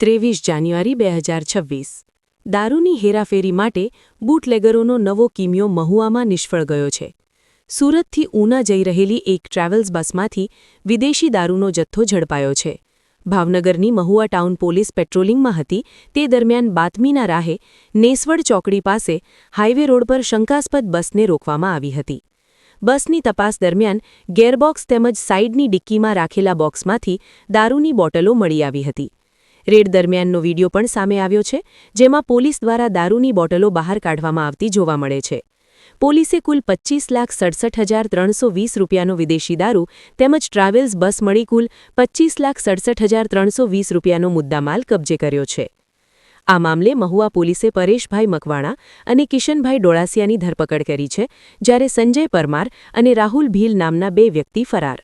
ત્રેવીસ જાન્યુઆરી બે હજાર છવ્વીસ. દારૂની હેરાફેરી માટે બૂટલેગરોનો નવો કિમિયો મહુઆમાં નિષ્ફળ ગયો છે. સુરતથી ઉના જઈ રહેલી એક ટ્રાવેલ્સ બસમાંથી વિદેશી દારૂનો જથ્થો ઝડપાયો છે. ભાવનગરની મહુવા ટાઉન પોલીસ પેટ્રોલિંગમાં હતી તે દરમિયાન બાતમીના રાહે નેસવડ ચોકડી પાસે હાઇવે રોડ પર શંકાસ્પદ બસને રોકવામાં આવી હતી. બસની તપાસ દરમિયાન ગેરબોક્સ તેમજ સાઇડની ડિક્કીમાં રાખેલા બોક્સમાંથી દારૂની બોટલો મળી આવી હતી. રેડ દરમિયાનનો વીડિયો પણ સામે આવ્યો છે, જેમાં પોલીસ દ્વારા દારૂની બોટલો બહાર કાઢવામાં આવતી જોવા મળે છે. પોલીસે કુલ પચ્ચીસ લાખ સડસઠ હજાર ત્રણસો વીસ રૂપિયાનો વિદેશી દારૂ તેમજ ટ્રાવેલ્સ બસ મળી કુલ પચ્ચીસ લાખ સડસઠ હજાર ત્રણસો વીસ રૂપિયાનો મુદ્દામાલ કબજે કર્યો છે. આ મામલે મહુવા પોલીસે પરેશભાઈ મકવાણા અને કિશનભાઈ ડોળાસિયાની ધરપકડ કરી છે, જ્યારે સંજય પરમાર અને રાહુલ ભીલ નામના બે વ્યક્તિ ફરાર.